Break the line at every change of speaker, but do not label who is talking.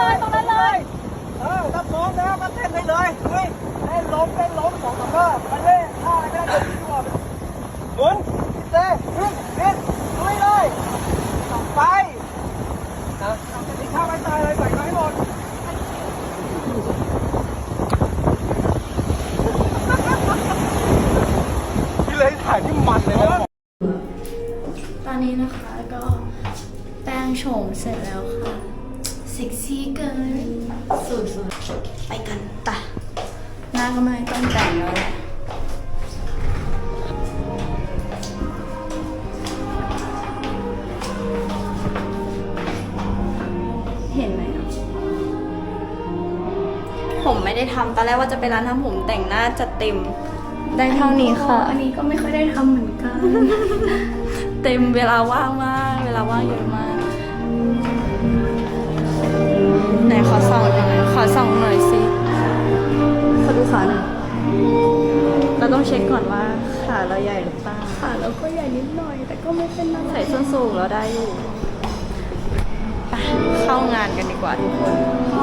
นั้นเลยตรงนั้นเลย
เออถ้าพร้อมแล้วก็เต้นได้เลยเฮ้ยเต้นล้มเต้นล้มสองสามรอบไปเลยท่าอะไรก็ได้เดี๋ยวพี่บอกหมุนเต้ขึ้นขึ้นลุยเลยไปนะนี่ข้าไม่ตายเลยใส่มาให้หมดพี่เลยถ่ายที่มันเลยนะ
ตอนนี้นะคะก็แปรงโฉมเสร็จแล้วค่ะเซ็กซี่เกินสุดๆไปกันตะหน้าก็ไม่ต้องแต่งแล้วแหละเห็นไหมอะผมไม่ได้ทำตอนแรกว่าจะไปร้านทำผมแต่งหน้าจัดเต็ม ได้เท่านี้ค่ะ
อันนี้ก็ไม่ค่อยได้ทำเหมือนกัน
เต็มเวลาว่างมาก เวลาว่างเยอะมาก เราต้องเช็คก่อนว่าขาเราใหญ่หรือเปล่า
ค่ะแล้วก็ใหญ่นิดหน่อย แต่ก็ไม่เป็นอะไร
ใส่ส้นสูงแล้วได้อยู่ไปเข้างานกันดีกว่าทุกคน
ค